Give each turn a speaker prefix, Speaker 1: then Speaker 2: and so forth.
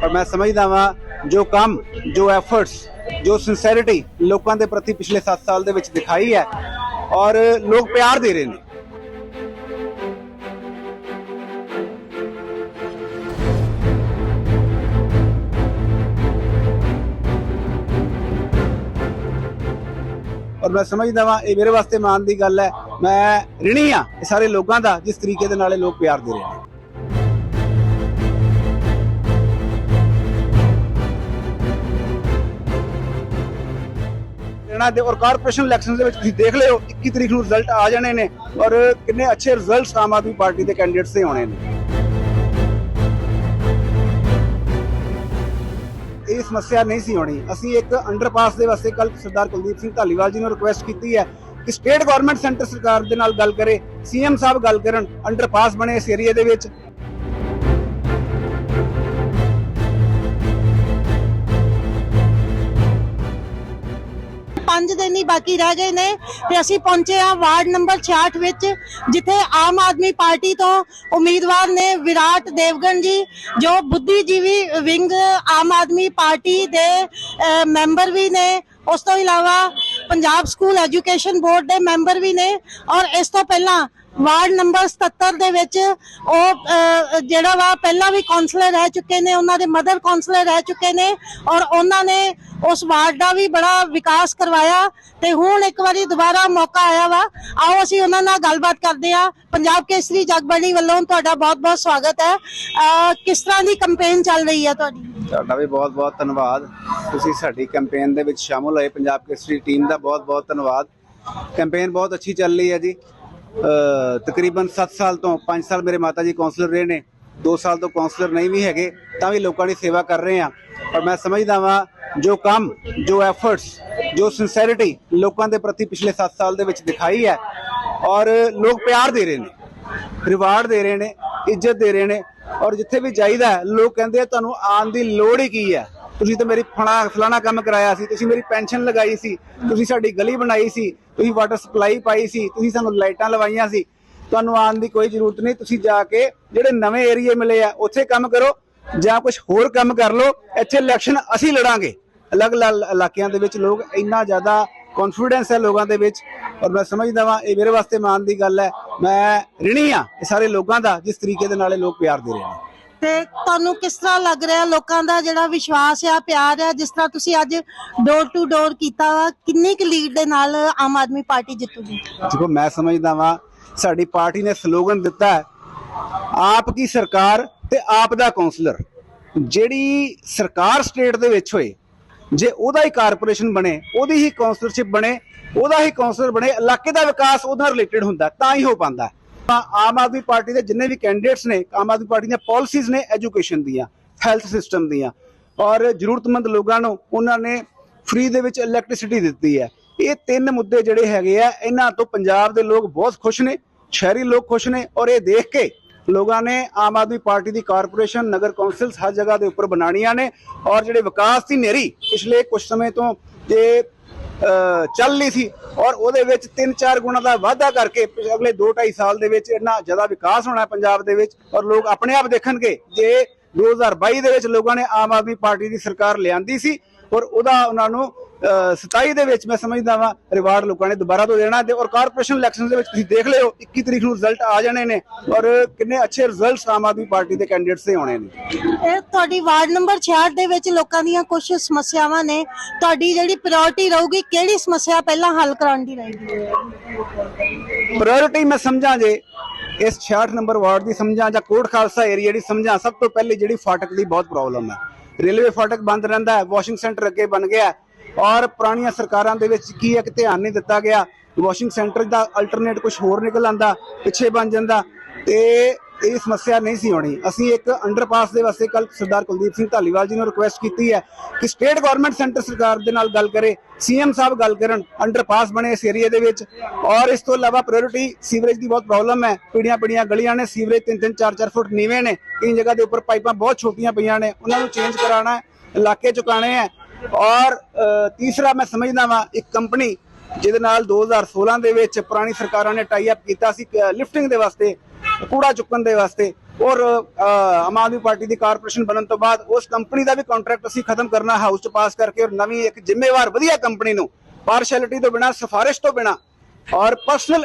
Speaker 1: ਪਰ ਮੈਂ ਸਮਝਦਾ ਵਾਂ, ਜੋ ਕੰਮ, ਜੋ ਐਫਰਟਸ ਜੋ ਸਿੰਸੈਰਿਟੀ ਲੋਕਾਂ ਦੇ ਪ੍ਰਤੀ ਪਿਛਲੇ 7 ਸਾਲ ਦੇ ਵਿੱਚ ਦਿਖਾਈ ਹੈ ਔਰ ਲੋਕ ਪਿਆਰ ਦੇ ਰਹੇ ਨੇ। ਔਰ ਮੈਂ ਸਮਝਦਾ ਵਾਂ, ਇਹ ਮੇਰੇ ਵਾਸਤੇ ਮਾਣ ਦੀ ਗੱਲ ਹੈ, ਮੈਂ ਰਿਣੀ ਆ ਇਹ ਸਾਰੇ ਲੋਕਾਂ ਦਾ, ਜਿਸ ਤਰੀਕੇ ਦੇ ਨਾਲ ਇਹ ਲੋਕ ਪਿਆਰ ਦੇ ਰਹੇ ਨੇ। ਹਰਿਆਣਾ ਦੇ ਔਰ ਕਾਰਪੋਰੇਸ਼ਨ ਇਲੈਕਸ਼ਨ ਦੇ ਵਿੱਚ ਤੁਸੀਂ ਦੇਖ ਲਿਓ 21 ਤਰੀਕ ਨੂੰ ਰਿਜ਼ਲਟ ਆ ਜਾਣੇ ਨੇ ਔਰ ਕਿੰਨੇ ਅੱਛੇ ਰਿਜ਼ਲਟਸ ਆਮ ਆਦਮੀ ਪਾਰਟੀ ਦੇ ਕੈਂਡੀਡੇਟਸ ਦੇ ਆਉਣੇ ਨੇ। ਇਹ ਸਮੱਸਿਆ ਨਹੀਂ ਸੀ ਹੋਣੀ ਅਸੀਂ ਇੱਕ ਅੰਡਰਪਾਸ ਦੇ ਵਾਸਤੇ ਕੱਲ ਸਰਦਾਰ ਕੁਲਦੀਪ ਸਿੰਘ ਧਾਲੀਵਾਲ ਜੀ ਨੂੰ ਰਿਕੁਐਸਟ ਕੀਤੀ ਹੈ ਕਿ ਸਟੇਟ ਗਵਰਨਮੈਂਟ ਸੈਂਟਰ ਸਰਕਾਰ ਦੇ ਨਾਲ ਗੱਲ ਕਰੇ ਸੀਐਮ ਸਾਹਿਬ ਗੱਲ ਕਰਨ ਅੰਡਰਪਾਸ ਬਣੇ ਇਸ ਏਰੀਆ ਦੇ ਵਿੱਚ।
Speaker 2: ਪੰਜ ਦਿਨ ਹੀ ਬਾਕੀ ਰਹਿ ਗਏ ਨੇ। ਤੇ ਅਸੀਂ ਪਹੁੰਚੇ ਆ ਵਾਰਡ ਨੰਬਰ 66 ਵਿੱਚ, ਜਿੱਥੇ ਆਮ ਆਦਮੀ ਪਾਰਟੀ ਤੋਂ ਉਮੀਦਵਾਰ ਨੇ ਵਿਰਾਟ ਦੇਵਗਨ ਜੀ, ਜੋ ਬੁੱਧੀਜੀਵੀ ਵਿੰਗ ਆਮ ਆਦਮੀ ਪਾਰਟੀ ਦੇ ਮੈਂਬਰ ਵੀ ਨੇ। ਉਸ ਤੋਂ ਇਲਾਵਾ ਪੰਜਾਬ ਸਕੂਲ ਐਜੂਕੇਸ਼ਨ ਬੋਰਡ ਦੇ ਮੈਂਬਰ ਵੀ ਨੇ। ਔਰ ਇਸ ਤੋਂ ਪਹਿਲਾਂ ਵਾਰਡ ਨੰਬਰ 77 ਦੇ ਵਿੱਚ ਉਹ ਜਿਹੜਾ ਵਾ ਪਹਿਲਾਂ ਵੀ ਕਾਉਂਸਲਰ ਰਹਿ ਚੁੱਕੇ ਨੇ, ਉਹਨਾਂ ਦੇ ਮਦਰ ਕਾਉਂਸਲਰ ਰਹਿ ਚੁੱਕੇ ਨੇ ਔਰ ਉਹਨਾਂ ਨੇ ਉਸ ਵਾਰਡ ਦਾ ਵੀ ਬੜਾ ਵਿਕਾਸ ਕਰਵਾਇਆ ਤੇ ਹੁਣ ਇੱਕ ਵਾਰੀ ਦੁਬਾਰਾ ਮੌਕਾ ਆਇਆ ਵਾ। ਆਓ ਅਸੀਂ ਉਹਨਾਂ ਨਾਲ ਗੱਲਬਾਤ ਕਰਦੇ ਆ ਪੰਜਾਬ ਕੇਸਰੀ ਜਗਬਾਣੀ ਵੱਲੋਂ ਤੁਹਾਡਾ ਬਹੁਤ-ਬਹੁਤ ਸਵਾਗਤ ਹੈ। ਕਿਸ ਤਰ੍ਹਾਂ ਦੀ ਕੰਪੇਨ ਚੱਲ ਰਹੀ ਹੈ ਤੁਹਾਡੀ?
Speaker 1: ਤੁਹਾਡਾ ਵੀ ਬਹੁਤ-ਬਹੁਤ ਧੰਨਵਾਦ। ਤੁਸੀਂ ਸਾਡੀ ਕੈਂਪੇਨ ਦੇ ਵਿੱਚ ਸ਼ਾਮਲ ਹੋਏ। ਪੰਜਾਬ ਕੇਸਰੀ ਟੀਮ ਦਾ ਬਹੁਤ-ਬਹੁਤ ਧੰਨਵਾਦ। ਕੈਂਪੇਨ ਬਹੁਤ ਅੱਛੀ ਚੱਲ ਰਹੀ ਹੈ ਜੀ। ਤਕਰੀਬਨ 7 ਸਾਲ ਤੋਂ 5 ਸਾਲ ਮੇਰੇ ਮਾਤਾ ਜੀ ਕਾਉਂਸਲਰ ਰਹੇ ਨੇ 2 ਸਾਲ ਤੋਂ ਕਾਉਂਸਲਰ ਨਹੀਂ ਵੀ ਹੈਗੇ, ਤਾਂ ਵੀ ਲੋਕਾਂ ਦੀ ਸੇਵਾ ਕਰ ਰਹੇ ਆ ਪਰ ਮੈਂ ਸਮਝਦਾ ਵਾਂ, ਜੋ ਕੰਮ, ਜੋ ਐਫਰਟਸ ਜੋ ਸਿੰਸੈਰਿਟੀ ਲੋਕਾਂ ਦੇ ਪ੍ਰਤੀ ਪਿਛਲੇ 7 ਸਾਲ ਦੇ ਵਿੱਚ ਦਿਖਾਈ ਹੈ, ਔਰ ਲੋਕ ਪਿਆਰ ਦੇ ਰਹੇ ਨੇ ਰਿਵਾਰਡ ਦੇ ਰਹੇ ਨੇ, ਇੱਜ਼ਤ ਦੇ ਰਹੇ ਨੇ, ਔਰ ਜਿੱਥੇ ਵੀ ਜਾਈਦਾ ਲੋਕ ਕਹਿੰਦੇ ਆ, ਤੁਹਾਨੂੰ ਆਉਣ ਦੀ ਲੋੜ ਹੀ ਕੀ ਹੈ? ਤੁਸੀਂ ਤਾਂ ਮੇਰੀ ਫਣਾ ਫਲਾਣਾ ਕੰਮ ਕਰਾਇਆ ਸੀ, ਤੁਸੀਂ ਮੇਰੀ ਪੈਨਸ਼ਨ ਲਗਾਈ ਸੀ, ਤੁਸੀਂ ਸਾਡੀ ਗਲੀ ਬਣਾਈ ਸੀ ਤੁਸੀਂ ਵਾਟਰ ਸਪਲਾਈ ਪਾਈ ਸੀ, ਤੁਸੀਂ ਸਾਨੂੰ ਲਾਈਟਾਂ ਲਵਾਈਆਂ ਸੀ, ਤੁਹਾਨੂੰ ਆਉਣ ਦੀ ਕੋਈ ਜ਼ਰੂਰਤ ਨਹੀਂ, ਤੁਸੀਂ ਜਾ ਕੇ ਜਿਹੜੇ ਨਵੇਂ ਏਰੀਏ ਮਿਲੇ ਆ, ਉੱਥੇ ਕੰਮ ਕਰੋ, ਜਾਂ ਕੁਝ ਹੋਰ ਕੰਮ ਕਰ ਲਓ, ਇੱਥੇ ਇਲੈਕਸ਼ਨ ਅਸੀਂ ਲੜਾਂਗੇ। ਅਲੱਗ-ਅਲੱਗ ਇਲਾਕਿਆਂ ਦੇ ਵਿੱਚ ਲੋਕ ਇੰਨਾ ਜ਼ਿਆਦਾ ਕੌਨਫੀਡੈਂਸ ਹੈ ਲੋਕਾਂ ਦੇ ਵਿੱਚ, ਔਰ ਮੈਂ ਸਮਝਦਾ ਵਾਂ, ਇਹ ਮੇਰੇ ਵਾਸਤੇ ਮਾਣ ਦੀ ਗੱਲ ਹੈ। ਮੈਂ ਰਿਣੀ ਆ ਇਹ ਸਾਰੇ ਲੋਕਾਂ ਦਾ, ਜਿਸ ਤਰੀਕੇ ਦੇ ਨਾਲ ਇਹ ਲੋਕ ਪਿਆਰ ਦੇ ਰਹੇ ਨੇ।
Speaker 2: ਤੇ ਤੁਹਾਨੂੰ ਕਿਸ ਤਰ੍ਹਾਂ ਲੱਗ ਰਿਹਾ ਲੋਕਾਂ ਦਾ ਜਿਹੜਾ ਵਿਸ਼ਵਾਸ ਆ, ਪਿਆਰ ਆ, ਜਿਸ ਤਰ੍ਹਾਂ ਤੁਸੀਂ ਅੱਜ ਡੋਰ ਟੂ ਡੋਰ ਕੀਤਾ ਵਾ, ਕਿੰਨੀ ਕੁ ਲੀਡ ਦੇ ਨਾਲ ਆਮ ਆਦਮੀ ਪਾਰਟੀ ਜਿੱਤੂਗੀ?
Speaker 1: ਦੇਖੋ, ਮੈਂ ਸਮਝਦਾ ਵਾਂ, ਸਾਡੀ ਪਾਰਟੀ ਨੇ ਸਲੋਗਨ ਦਿੱਤਾ ਹੈ, ਆਪ ਕੀ ਸਰਕਾਰ ਤੇ ਆਪ ਦਾ ਕਾਉਂਸਲਰ ਜਿਹੜੀ ਸਰਕਾਰ ਸਟੇਟ ਦੇ ਵਿੱਚ ਹੋਏ, ਜੇ ਉਹਦਾ ਹੀ ਕਾਰਪੋਰੇਸ਼ਨ ਬਣੇ, ਉਹਦੀ ਹੀ ਕਾਉਂਸਲਰਸ਼ਿਪ ਬਣੇ, ਉਹਦਾ ਹੀ ਕਾਉਂਸਲਰ ਬਣੇ, ਇਲਾਕੇ ਦਾ ਵਿਕਾਸ ਉਹਦੇ ਨਾਲ ਰਿਲੇਟਡ ਹੁੰਦਾ, ਤਾਂ ਹੀ ਹੋ ਪਾਉਂਦਾ। ਆਮ ਆਦਮੀ ਪਾਰਟੀ ਦੇ ਜਿੰਨੇ ਵੀ ਕੈਂਡੀਡੇਟਸ ਨੇ, ਆਮ ਆਦਮੀ ਪਾਰਟੀ ਦੀਆਂ ਪਾਲਿਸੀਜ਼ ਨੇ ਐਜੂਕੇਸ਼ਨ ਦੀਆਂ ਹੈਲਥ ਸਿਸਟਮ ਦੀਆਂ। ਔਰ ਜ਼ਰੂਰਤਮੰਦ ਲੋਕਾਂ ਨੂੰ ਉਹਨਾਂ ਨੇ ਫ੍ਰੀ ਦੇ ਵਿੱਚ ਇਲੈਕਟ੍ਰਿਸਿਟੀ ਦਿੱਤੀ ਹੈ। ਇਹ ਤਿੰਨ ਮੁੱਦੇ ਜਿਹੜੇ ਹੈਗੇ ਆ, ਇਹਨਾਂ ਤੋਂ ਪੰਜਾਬ ਦੇ ਲੋਕ ਬਹੁਤ ਖੁਸ਼ ਨੇ, ਸ਼ਹਿਰੀ ਲੋਕ ਖੁਸ਼ ਨੇ ਔਰ ਇਹ ਦੇਖ ਕੇ ਲੋਕਾਂ ਨੇ ਆਮ ਆਦਮੀ ਪਾਰਟੀ ਦੀ ਕਾਰਪੋਰੇਸ਼ਨ ਨਗਰ ਕੌਂਸਲਸ ਹਰ ਜਗ੍ਹਾ ਦੇ ਉੱਪਰ ਬਣਾਉਣੀਆਂ ਨੇ। ਔਰ ਜਿਹੜੇ ਵਿਕਾਸ ਦੀ ਨੇਰੀ ਪਿਛਲੇ ਕੁਝ ਸਮੇਂ ਤੋਂ ਜੇ ਚੱਲ ਲਈ ਸੀ ਔਰ ਉਹਦੇ ਵਿੱਚ 3-4 ਗੁਣਾ ਦਾ ਵਾਧਾ ਕਰਕੇ ਅਗਲੇ 2-2.5 ਸਾਲ ਦੇ ਵਿੱਚ ਇੰਨਾ ਜ਼ਿਆਦਾ ਵਿਕਾਸ ਹੋਣਾ ਪੰਜਾਬ ਦੇ ਵਿੱਚ ਔਰ ਲੋਕ ਆਪਣੇ ਆਪ ਦੇਖਣਗੇ ਜੇ 2022 ਦੇ ਵਿੱਚ ਲੋਕਾਂ ਨੇ ਆਮ ਆਦਮੀ ਪਾਰਟੀ ਦੀ ਸਰਕਾਰ ਲਿਆਂਦੀ ਸੀ ਔਰ ਉਹਦਾ ਉਹਨਾਂ ਨੂੰ 27 ਦੇ ਵਿੱਚ ਮੈਂ ਸਮਝਦਾ ਵਾਂ ਰਿਵਾਰਡ ਲੋਕਾਂ ਨੇ ਦੁਬਾਰਾ ਤੋਂ ਦੇਣਾ ਤੇ ਔਰ ਕਾਰਪੋਰੇਸ਼ਨ ਇਲੈਕਸ਼ਨ ਦੇ ਵਿੱਚ ਤੁਸੀਂ ਦੇਖ ਲਿਓ 21 ਤਰੀਕ ਨੂੰ ਰਿਜ਼ਲਟ ਆ ਜਾਣੇ ਨੇ ਔਰ ਕਿੰਨੇ ਅੱਛੇ ਰਿਜ਼ਲਟਸ ਆਮ ਆਦਮੀ ਪਾਰਟੀ ਦੇ ਕੈਂਡੀਡੇਟਸ ਦੇ ਆਉਣੇ ਨੇ।
Speaker 2: ਇਹ ਤੁਹਾਡੀ ਵਾਰਡ ਨੰਬਰ 66 ਦੇ ਵਿੱਚ ਲੋਕਾਂ ਦੀਆਂ ਕੁਝ ਸਮੱਸਿਆਵਾਂ ਨੇ। ਤੁਹਾਡੀ ਜਿਹੜੀ ਪ੍ਰਾਇੋਰਟੀ ਰਹੂਗੀ ਕਿਹੜੀ ਸਮੱਸਿਆ ਪਹਿਲਾਂ ਹੱਲ ਕਰਾਉਣ ਦੀ ਰਹੇਗੀ?
Speaker 1: ਪ੍ਰਾਇੋਰਟੀ ਮੈਂ ਸਮਝਾਂ ਜੇ ਇਸ 66 ਨੰਬਰ ਵਾਰਡ ਦੀ ਸਮਝਾਂ ਜਾਂ ਕੋਟ ਖਾਲਸਾ ਏਰੀਆ ਦੀ ਸਮਝਾਂ ਸਭ ਤੋਂ ਪਹਿਲੇ ਜਿਹੜੀ ਫਾਟਕ ਦੀ ਬਹੁਤ ਪ੍ਰੋਬਲਮ ਹੈ। ਰੇਲਵੇ ਫਾਟਕ ਬੰਦ ਰਹਿੰਦਾ ਹੈ ਵਾਸ਼ਿੰਗ ਸੈਂਟਰ ਅੱਗੇ ਬਣ ਗਿਆ ਹੈ, ਔਰ ਪੁਰਾਣੀਆਂ ਸਰਕਾਰਾਂ ਦੇ ਵਿੱਚ ਕੀ ਹੈ ਕਿ ਧਿਆਨ ਨਹੀਂ ਦਿੱਤਾ ਗਿਆ ਵਾਸ਼ਿੰਗ ਸੈਂਟਰ ਦਾ ਅਲਟਰਨੇਟ ਕੁਝ ਹੋਰ ਨਿਕਲ ਆਂਦਾ ਪਿੱਛੇ ਬਣ ਜਾਂਦਾ, ਤੇ ਇਹ ਸਮੱਸਿਆ ਨਹੀਂ ਸੀ ਹੋਣੀ ਅਸੀਂ ਇੱਕ ਅੰਡਰਪਾਸ ਦੇ ਵਾਸਤੇ ਕੱਲ ਸਰਦਾਰ ਕੁਲਦੀਪ ਸਿੰਘ ਧਾਲੀਵਾਲ ਜੀ ਨੂੰ ਰਿਕੁਐਸਟ ਕੀਤੀ ਹੈ ਕਿ ਸਟੇਟ ਗਵਰਨਮੈਂਟ ਸੈਂਟਰ ਸਰਕਾਰ ਦੇ ਨਾਲ ਗੱਲ ਕਰੇ ਸੀਐਮ ਸਾਹਿਬ ਗੱਲ ਕਰਨ ਅੰਡਰਪਾਸ ਬਣੇ ਇਸ ਏਰੀਆ ਦੇ ਵਿੱਚ। ਔਰ ਇਸ ਤੋਂ ਇਲਾਵਾ ਪ੍ਰਾਇੋਰਟੀ ਸੀਵਰੇਜ ਦੀ ਬਹੁਤ ਪ੍ਰੋਬਲਮ ਹੈ, ਪੀੜੀਆਂ ਪੀੜੀਆਂ ਗਲੀਆਂ ਨੇ ਸੀਵਰੇਜ 3-3 4-4 ਫੁੱਟ ਨੀਵੇਂ ਨੇ, ਕਈ ਜਗ੍ਹਾ ਦੇ ਉੱਪਰ ਪਾਈਪਾਂ ਬਹੁਤ ਛੋਟੀਆਂ ਪਈਆਂ ਨੇ, ਉਹਨਾਂ ਨੂੰ ਚੇਂਜ ਕਰਾਉਣਾ, ਇਲਾਕੇ ਚੁਕਾਣੇ ਹੈ। ਔਰ ਤੀਸਰਾ ਮੈਂ ਸਮਝਦਾ ਵਾਂ, ਇੱਕ ਕੰਪਨੀ ਜਿਹਦੇ ਨਾਲ 2016 ਦੇ ਵਿੱਚ ਪੁਰਾਣੀ ਸਰਕਾਰਾਂ ਨੇ ਟਾਈ ਅਪ ਕੀਤਾ ਸੀ ਲਿਫਟਿੰਗ ਦੇ ਵਾਸਤੇ, ਕੂੜਾ ਚੁੱਕਣ ਦੇ ਵਾਸਤੇ ਔਰ ਆਮ ਆਦਮੀ ਪਾਰਟੀ ਦੀ ਕਾਰਪੋਰੇਸ਼ਨ ਬਣਨ ਤੋਂ ਬਾਅਦ ਉਸ ਕੰਪਨੀ ਦਾ ਵੀ ਕੰਟਰੈਕਟ ਅਸੀਂ ਖਤਮ ਕਰਨਾ ਹਾਊਸ ਚ ਪਾਸ ਕਰਕੇ ਔਰ ਨਵੀਂ ਇੱਕ ਜ਼ਿੰਮੇਵਾਰ ਵਧੀਆ ਕੰਪਨੀ ਨੂੰ ਪਾਰਸ਼ੈਲਿਟੀ ਤੋਂ ਬਿਨਾ, ਸਿਫਾਰਿਸ਼ ਤੋਂ ਬਿਨਾ ਔਰ ਪਰਸਨਲ